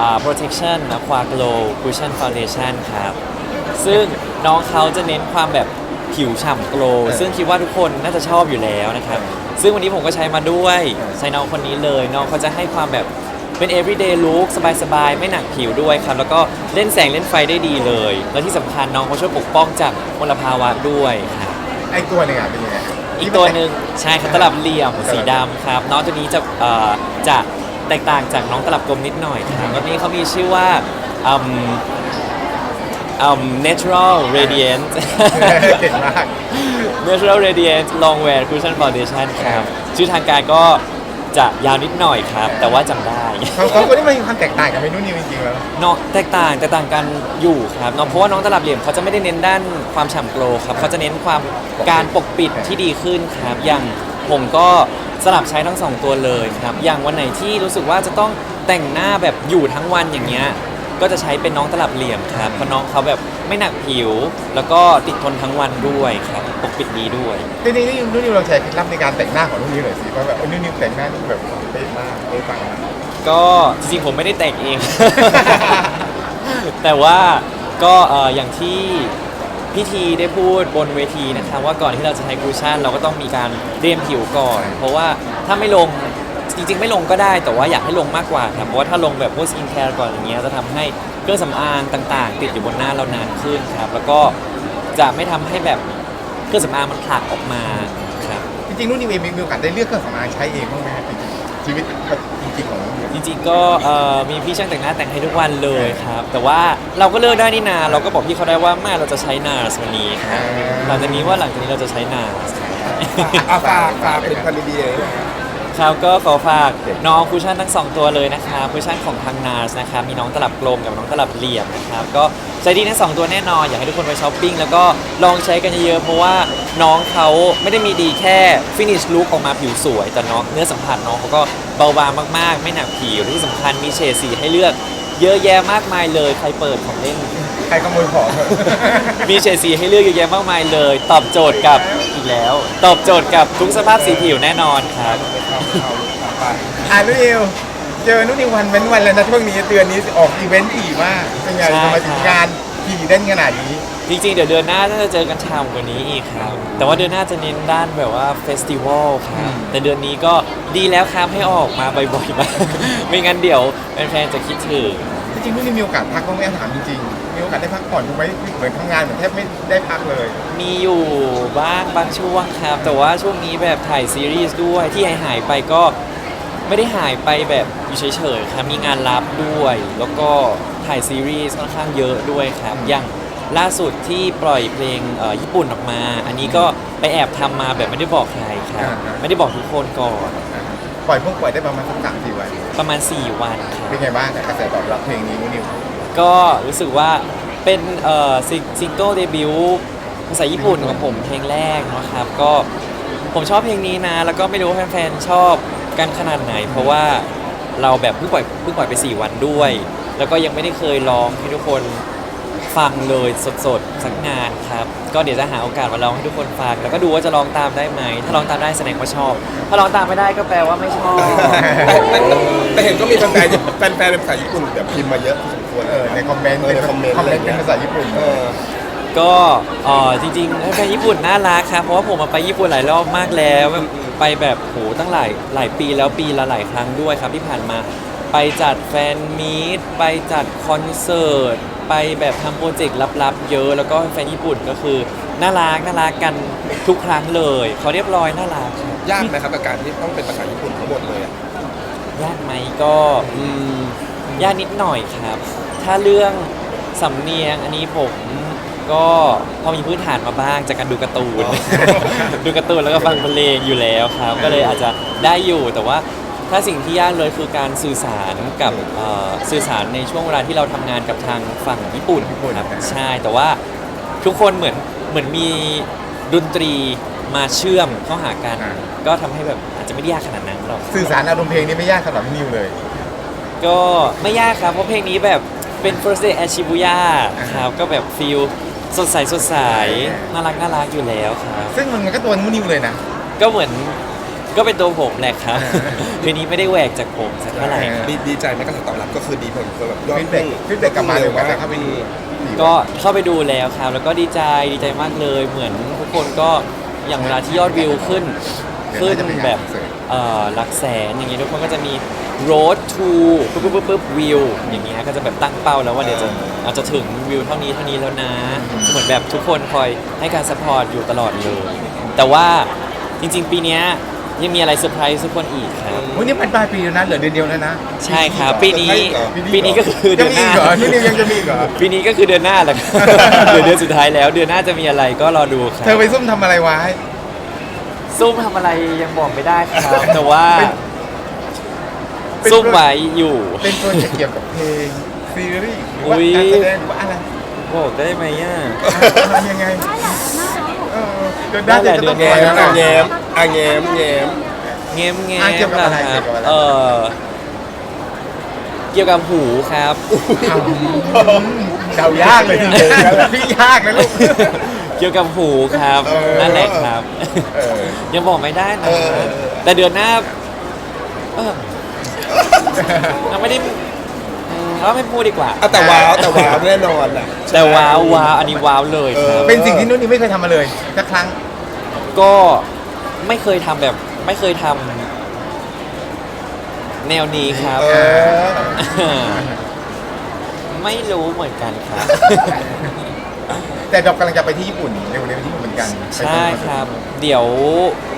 อ่า protection aqua glow cushion foundation ครับ ซึ่งน้องเขาจะเน้นความแบบผิวฉ่ำโกลว์ซึ่งคิดว่าทุกคนน่าจะชอบอยู่แล้วนะครับ ซึ่งวันนี้ผมก็ใช้มาด้วยใช้น้องคนนี้เลย น้องเขาจะให้ความแบบเป็น everyday look สบายๆ ไม่หนักผิวด้วยครับ แล้วก็เล่นแสงเล่นไฟได้ดีเลย และที่สำคัญน้องเขาช่วยปกป้องจากมลภาวะด้วยครับไอ้ตัวหนึงอะเป็นยังไงอีกตัวหนึ่งใช่ครับตลับเหลี่ยมสีดำครับ น้องตัวนี้จะเอ่อจะ แตกต่างจากน้องตลับกลมนิดหน่อยครับตัวนี้เขามีชื่อว่าอืมอืม natural radiant เก่งมาก natural radiant long wear cushion foundation ครับ ชื่อทางการก็จะยาวนิดหน่อยครับ แต่ว่าจำได้ เขาเขาคนนี้มันมีความแตกต่างกับเมนูนิวจริงๆแล้วน้องแตกต่างแตกต่างกันอยู่ครับน้องเพราะว่าน้องตลับเหลี่ยมเขาจะไม่ได้เน้นด้านความฉ่ำโกลว์ครับเขาจะเน้นความการปกปิดที่ดีขึ้นครับอย่างผมก็ สลับใช้ทั้งสองตัวเลยครับอย่างวันไหนที่รู้สึกว่าจะต้องแต่งหน้าแบบอยู่ทั้งวันอย่างเงี้ยก็จะใช้เป็นน้องตลับเหลี่ยมครับเพราะน้องเขาแบบไม่หนักผิว แล้วก็ติดทนทั้งวันด้วยครับปกปิดดีด้วย ทีนี้นี่นุ่นนิวลองแชร์เคล็ดลับในการแต่งหน้าของนุ่นนิวหน่อยสิเพราะแบบเออนุ่นนิวแต่งหน้านี่แบบเป๊ะมากเป๊ะปังมากก็จริงๆผมไม่ได้แต่งเอง แต่ว่าก็เอ่ออย่างที่ พิธีได้พูดบนเวทีนะครับว่าก่อนที่เราจะใช้คูชั่น เราก็ต้องมีการเรียมผิวก่อน เพราะว่าถ้าไม่ลงจริงๆ ไม่ลงก็ได้แต่ว่าอยากให้ลงมากกว่าครับเพราะว่าถ้าลงแบบพวกสกินแคร์ก่อนอย่างเงี้ยจะทำให้เครื่องสำอางต่างๆ ติดอยู่บนหน้าเรานานขึ้นครับ แล้วก็จะไม่ทำให้แบบเครื่องสำอางมันผลักออกมาครับจริงๆนุ่นนิวเองมีโอกาสได้เลือกเครื่องสำอางใช้เองบ้างไหมครับจริงๆชีวิต ริงๆของนุ่นนิวจริงๆก็เอ่อมีพี่ช่างแต่งหน้าแต่งให้ทุกวันเลยครับ แต่ว่าเราก็เลือกได้นี่นาเราก็บอกพี่เขาได้ว่าแม่เราจะใช้นาสวันนี้ครับหลังจากนี้ว่าหลังจากนี้เราจะใช้นาส อาฝากฝากเป็นพันธุ์ดีเลยนะครับครับก็ขอฝากน้องคุชชั่นทั้งสองตัวเลยนะครับคุชชั่นของทางนาสนะครับมีน้องตลับกลมกับน้องตลับเหลี่ยมนะครับก็ใจดีทั้งสองตัวแน่นอนอยากให้ทุกคนไปช้อปปิ้งแล้วก็ลองใช้กันเยอะๆเพราะว่า น้องเขาไม่ได้มีดีแค่ฟินิชลุคออกมาผิวสวย แต่น้องเนื้อสัมผัสน้องเขาก็เบาบางมาก ๆ ไม่หนักผิวที่สำคัญมีเฉดสีให้เลือกเยอะแยะมากมายเลย ใครเปิดของเล่น ใครขโมยของ มีเฉดสีให้เลือกเยอะแยะมากมายเลย ตอบโจทย์กับอีกแล้ว ตอบโจทย์กับทุกสภาพสีผิวแน่นอนครับอ่านุ่นนิวเจอนุ่นิววันเว้นวันเลยนะช่วงนี้เดือนนี้ออกอีเวนต์ถี่มากเป็นไงใช่ ทำไมถึงงานถี่เด่นขนาดนี้ จริงๆ เดี๋ยวเดือนหน้าน่าจะเจอกันชามกว่านี้อีกครับ แต่ว่าเดือนหน้าจะเน้นด้านแบบว่าเฟสติวัลคอืรับมแต่เดือนนี้ก็ดีแล้วครับให้ออกมาบ่อยๆมากไม่งั้นเดี๋ยวแฟนๆจะคิดถึงจริงๆนุ่นนิวมีโอกาสพักบ้างไหมถามจริงๆมีโอกาสได้พักผ่อนถูกไหมเหมือนทำงานเหมือนแทบไม่ได้พักเลย มีอยู่บ้างบางช่วงครับ แต่ว่าช่วงนี้แบบถ่ายซีรีส์ด้วยที่หายหายๆไปก็ไม่ได้หายไปแบบอยู่เฉยๆครับมีงานรับด้วย แล้วก็ถ่ายซีรีส์ค่อนข้างเยอะด้วยครับอย่าง ล่าสุดที่ปล่อยเพลงเอ่อญี่ปุ่นออกมา อันนี้ก็ไปแอบทำมาแบบไม่ได้บอกใครครับ อ่าฮะไม่ได้บอกทุกคนก่อน ปล่อยเพิ่งปล่อยได้ประมาณสักสามสี่วันประมาณ 4 วันครับเป็นไงบ้างกับกระแสตอบรับเพลงนี้นุ่นนิว ก็รู้สึกว่าเป็นเอ่อซิซิงเกิลเดบิวต์ภาษาญี่ปุ่นของผมเพลงแรกนะครับ ก็ผมชอบเพลงนี้นะ แล้วก็ไม่รู้ว่าแฟนๆชอบกันขนาดไหน เพราะว่าเราแบบเพิ่งปล่อยเพิ่งปล่อยไป 4 วันด้วย แล้วก็ยังไม่ได้เคยร้องให้ทุกคน ฟังเลยสดๆสักงานครับ ก็เดี๋ยวจะหาโอกาสมาร้องให้ทุกคนฟัง แล้วก็ดูว่าจะร้องตามได้ไหม ถ้าร้องตามได้แสดงว่าชอบ ถ้าร้องตามไม่ได้ก็แปลว่าไม่ชอบ แต่แต่แต่เห็นก็มีแฟนๆแฟนๆเป็นภาษาญี่ปุ่นแบบพิมพ์มาเยอะพอสมควรเออในคอมเมนต์เออในคอมเมนต์คอมเมนต์อะไรเป็นเงี้ยภาษาญี่ปุ่นเออ ก็เออจริงๆแฟนญี่ปุ่นน่ารักครับเพราะว่าผมมาไปญี่ปุ่นหลายรอบมากแล้วแบบไปแบบโหตั้งหลายหลายปีแล้วปีละหลายครั้งด้วยครับที่ผ่านมา ไปจัดแฟนมีตไปจัดคอนเสิร์ต ไปแบบทำโปรเจกต์ลับๆ เยอะ แล้วก็แฟนญี่ปุ่นก็คือน่ารักน่ารักกันทุกครั้งเลยเขาเรียบร้อยน่ารักครับยากไหมครับกับการที่ต้องเป็นภาษาญี่ปุ่นทั้งหมดเลยอะยากไหมก็อืมยากนิดหน่อยครับ ถ้าเรื่องสำเนียงอันนี้ผมก็พอมีพื้นฐานมาบ้างจากการดูการ์ตูน ดูการ์ตูนแล้วก็ฟังเพลงอยู่แล้วครับ ก็เลยอาจจะได้อยู่แต่ว่า ถ้าสิ่งที่ยากเลยคือการสื่อสารกับเอ่อสื่อสารในช่วงเวลาที่เราทำงานกับทางฝั่งญี่ปุ่นครับใช่แต่ว่าทุกคนเหมือนเหมือนมีดนตรีมาเชื่อมเข้าหากันก็ทำให้แบบอาจจะไม่ได้ยากขนาดนั้นหรอก สื่อสารอารมณ์เพลงนี้ไม่ยากสำหรับนุ่นนิวเลย ก็ไม่ยากครับ เพราะเพลงนี้แบบเป็น first day at Shibuya ครับ ก็แบบฟิลสดใสสดใสน่ารักน่ารักอยู่แล้วครับ ซึ่งมันก็ตัวนุ่นนิวเลยนะ ก็เหมือน ก็เป็นตัวผมแหละครับคืนนี้ไม่ได้แหวกจากผมสักเท่าไหร่ครับดีดีใจไหมกระแสตอบรับก็คือดีผลคือแบบยอดฟีดแบ็กฟีดแบ็กกลับมาเลยว่าเข้าไปดูก็เข้าไปดูแล้วครับ แล้วก็ดีใจดีใจมากเลย เหมือนทุกคนก็อย่างเวลาที่ยอดวิวขึ้น ขึ้นแบบเอ่อหลักแสนอย่างนี้ทุกคนก็จะมี road to ปุ๊บปุ๊บปุ๊บปุ๊บวิวอย่างเงี้ยก็จะแบบตั้งเป้าแล้วว่าเดี๋ยวจะอาจจะถึงวิวเท่านี้เท่านี้แล้วนะ เหมือนแบบทุกคนคอยให้การสปอร์ตอยู่ตลอดเลยแต่ว่าจริง ๆ ปีเนี้ ยยังมีอะไรเซอร์ไพรส์ทุกคนอีกครับ วันนี้มันปลายปีแล้วนะเหลือเดือนเดียวแล้วนะใช่ครับ ปีนี้ปีนี้ก็คือยัเดืงอนมีหอีน้ากเหรอนี่นิวยังจะมีอีกเหรอปีนี้ก็คือเดือนหน้าแหละครับเดือนเดือนสุดท้ายแล้ว เดือนหน้าจะมีอะไรก็รอดูครัเธอไปซุ่มทำอะไรไว้ ซุ่มทำอะไรยังบอกไม่ได้ครับ แต่ว่าเป็น ซุ่มไว้อยู่ เป็นโปรเจกต์เกี่ยวกับเพลงซีรีส์หรือว่าอุ๊ย การแสดงหรือว่าอะไรบอกได้ไหมอะ อะไรยังไงเออเดือนหน้าได้จะแหละต้องเดืปอนล่อยหน้าแล้วอะเหรอแง้ม อะแง้มแง้ม เง้มเง้อะมเกี่ยวกับอะไรนะครับเกี่ยวกับอะไร เออเกี่ยวกับหูครับเอาเดายากเลยทีเดียวพี่ยากนะลูก เกี่ยวกับหูครับเออ นั่นแหละครับ เออ ยังบอกไม่ได้นะเออ แต่เดือนหน้าเออเราไม่ได้อืมเราไม่พูดดีกว่า อะแต่ว้าวแต่ว้าวแน่นอนอะ แต่ว้าวว้าวอันนี้ว้าวเลยครับ เป็นสิ่งที่นุ่นนี่ไม่เคยทำมาเลยสักครั้ง ก็ ไม่เคยทำแบบ ไม่เคยทำแนวนี้ครับ เออ ไม่รู้เหมือนกันครับ แต่เรากำลังจะไปที่ญี่ปุ่นเร็วๆที่ญี่ปุ่นเหมือนกันใช่ครับ เดี๋ยว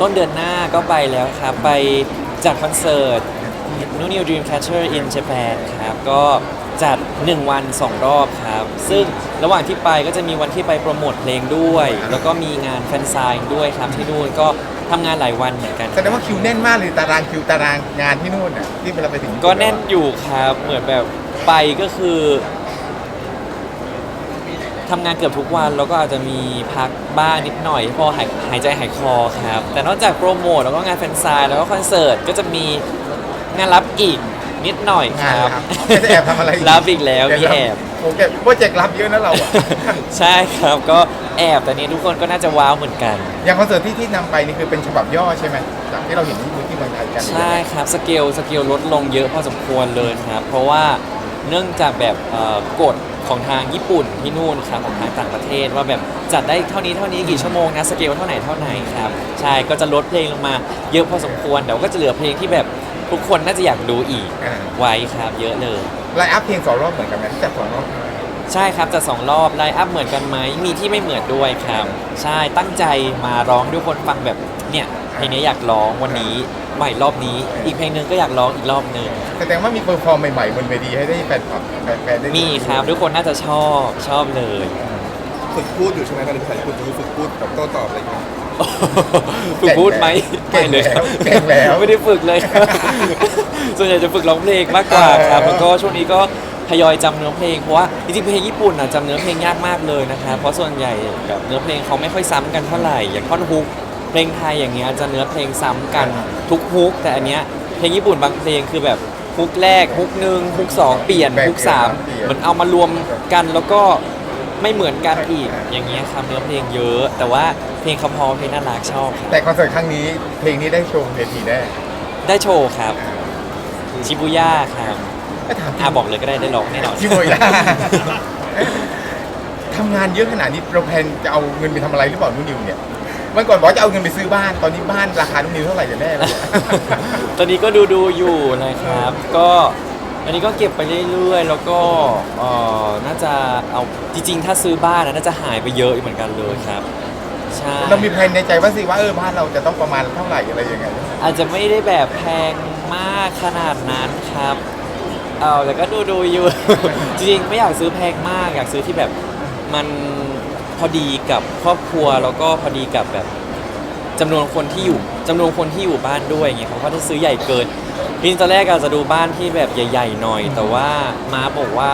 ต้นเดือนหน้าก็ไปแล้วครับ ไปจัดคอนเสิร์ต New New Dreamcatcher in Japan ครับ ก็จัด 1 วัน 2 รอบครับ ซึ่งระหว่างที่ไปก็จะมีวันที่ไปโปรโมทเพลงด้วย แล้วก็มีงานแฟนไซน์ด้วยครับที่นู่นก็ ทำงานหลายวันเหมือนกัน แสดงว่าคิวแน่นมากเลยตารางคิวตารางงานที่นู่นน่ะที่เวลาไปถึงญี่ปุ่ก็แน่นอยู่ครับเหมือนแบบไปก็คือทำงานเกือบทุกวันแล้วก็อาจจะมีพักบ้างนิดหน่อยเพอหายหายใจหายคอครับ แต่นอกจากโปรโมทแล้วก็งานแฟนไซน์แล้วก็คอนเสิร์ตก็จะมี งานรับอีกนิดหน่อยคงานรับครับไม่ได้แอบทำอะไรรับอีกแล้วมีแอบ โอเคโปรเจกต์รับเยอะนะเราอะใช่ครับก็แอบแต่นี้ทุกคนก็น่าจะว้าวเหมือนกัน อย่างคอนเสิร์ตที่ที่นำไปนี่คือเป็นฉบับย่อใช่ไหมจากที่เราเห็นที่ที่เมืองไทยกันใช่ครับสเกลสเกลลดลงเยอะพอสมควรเลยครับ เพราะว่าเนื่องจากแบบเอ่อกฎของทางญี่ปุ่นที่นู่นครับของทางต่างประเทศว่าแบบจัดได้เท่านี้เท่านี้กี่ชั่วโมงนะสเกลเท่าไหนเท่าไหนครับใช่ก็จะลดเพลงลงมาเยอะพอสมควรแต่ว่าก็จะเหลือเพลงที่แบบ ทุกคนน่าจะอยากดูอีกอ่า ไว้ครับเยอะเลย ไลน์อัพเพลงสองรอบเหมือนกันไหมที่จัดสองรอบใช่ครับจะสองรอบไลน์อัพเหมือนกันไหมมีที่ไม่เหมือนด้วยครับ ใช่ตั้งใจมาร้องให้ทุกคนฟังแบบเนี่ยเพลงนี้อยากร้องวันนี้ใหม่รอบนี้ อีกเพลงหนึงก็อยากร้องอีกรอบหนึ่งแสดงว่ามีเปอร์ฟอร์มใหม่ๆบนเวทีให้ได้แฟนคลับแฟนๆได้ดูมีครับทุกคนน่าจะชอบชอบเลย ฝึกพูดอยู่ใช่ไหมตอนนี้ภาษาญี่ปุ่นจะมีฝึกพูดแบบโต้ตอบอะไรอย่างเงี้ย ฝึกพูดไหมไม่เลยครับเก่งแล้ว ไม่ได้ฝึกเลยครับส่วนใหญ่จะฝึกร้องเพลงมากกว่าครับแล้วก็ช่วงนี้ก็ทยอยจำเนื้อเพลงเพราะว่าจริงๆเพลงญี่ปุ่นอะจำเนื้อเพลงยากมากเลยนะครับเพราะส่วนใหญ่แบบเนื้อเพลงเขาไม่ค่อยซ้ำกันเท่าไหร่อย่างท่อนฮุกเพลงไทยอย่างเงี้ยจะเนื้อเพลงซ้ำกันทุกฮุกแต่อันเนี้ยเพลงญี่ปุ่นบางเพลงคือแบบฮุกแรกฮุกหนึ่งฮุกสองเปลี่ยนฮุกสามเหมือนเอามารวมกันแล้วก็ ไม่เหมือนกันอีกอย่างเงี้ยครับเนื้อเพลงเยอะ แต่ว่าเพลงคำพอเพลงน่ารักชอบครับแต่คอนเสิร์ตครั้งนี้เพลงนี้ได้โชว์เวทีแน่ได้โชว์ครับ ชิบุย่าครับก็ถามอ่าบอกเลยก็ได้ได้ร้องแน่นอนชิโมยาทำงานเยอะขนาดนี้เราแพลนจะเอาเงินไปทำอะไรหรือเปล่านุ่นนิวเนี่ยเมื่อก่อนบอกจะเอาเงินไปซื้อบ้าน ตอนนี้บ้านราคานุ่นนิวเท่าไหร่กันแน่แล้วตอนนี้ก็ดูดูๆอยู่นะครับ ก็ อันนี้ก็เก็บไปเรื่อยๆ แล้วก็เอ่อน่าจะเอาจริง ๆ ถ้าซื้อบ้านนะน่าจะหายไปเยอะเหมือนกันเลยครับ ใช่ เรามีแผนในใจว่าสิว่าเออบ้านเราจะต้องประมาณเท่าไหร่อะไรยังไง อาจจะไม่ได้แบบแพงมากขนาดนั้นครับ เอาแต่ก็ดูดูๆอยู่ จริงๆ ไม่อยากซื้อแพงมาก อยากซื้อที่แบบมันพอดีกับครอบครัวแล้วก็พอดีกับแบบจำนวนคนที่อยู่จำนวนคนที่อยู่บ้านด้วยอย่างเงี้ยครับเพราะถ้าซื้อใหญ่เกิน จริงๆตอนแรกอาจจะดูบ้านที่แบบใหญ่ ๆ หน่อย แต่ว่าม้าบอกว่า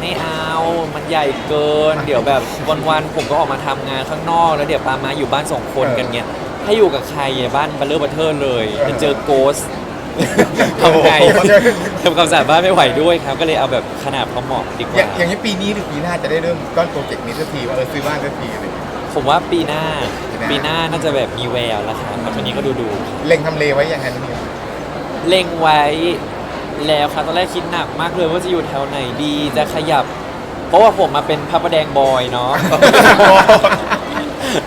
ไม่เอามันใหญ่เกิน เดี๋ยวแบบวันๆผมก็ออกมาทำงานข้างนอก แล้วเดี๋ยวปามาอยู่บ้านสองคนกันเงี้ยให้อยู่กับใครอะบ้านบัลเลอร์บัตเทอร์เลยจะเจอโกสทำไงทำความสะอาดบ้านไม่ไหวด้วยครับ ก็เลยเอาแบบขนาดพอเหมาะดีกอย่างว่าอย่างนี้ปีนี้หรือปีหน้าจะได้เริ่มต้นโปรเจกต์นี้สักทีว่าเออซื้อบ้านสักทีอะไรอย่างเงี้ย ผมว่าปีหน้า ปีปีหหน้า น้าน่าจะแบบมีแววแล้วครับเพราะตอนนี้ก็ดูดูเล็งทำเลไว้ยังไงนุ่นนิวๆ เล็งไว้แล้วครับตอนแรกคิดหนักมากเลยว่าจะอยู่แถวไหนดีจะขยับ เพราะว่าผมมาเป็นพระประแดงบอยเนาะ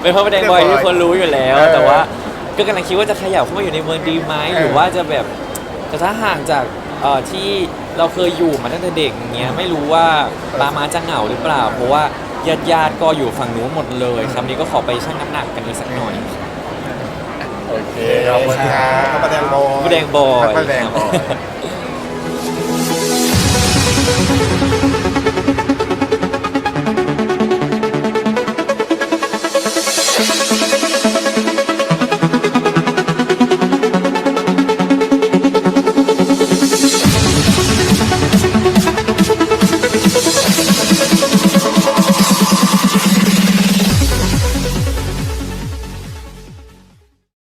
เป็นพระประแดงบอยที่คนรู้อยู่แล้วเออแต่ว่าก็กำลังคิดว่าจะขยับเข้ามาอยู่ในเมืองดีไหมเออหรือว่าจะแบบแต่ถ้าห่างจากเอ่อที่เราเคยอยู่มาตั้งแต่เด็กอย่างเงี้ยไม่รู้ว่าปามาจะเหงาหรือเปล่า เพราะว่าญาติญาติๆก็อยู่ฝั่งนู้นหมดเลยคำนี้ก็ขอไปชั่งน้ำหนักกันอีกสักหน่อย โอเคขอบคุณครับพระประแดงบอยพระประแดงบอย พระประแดงบอยครับ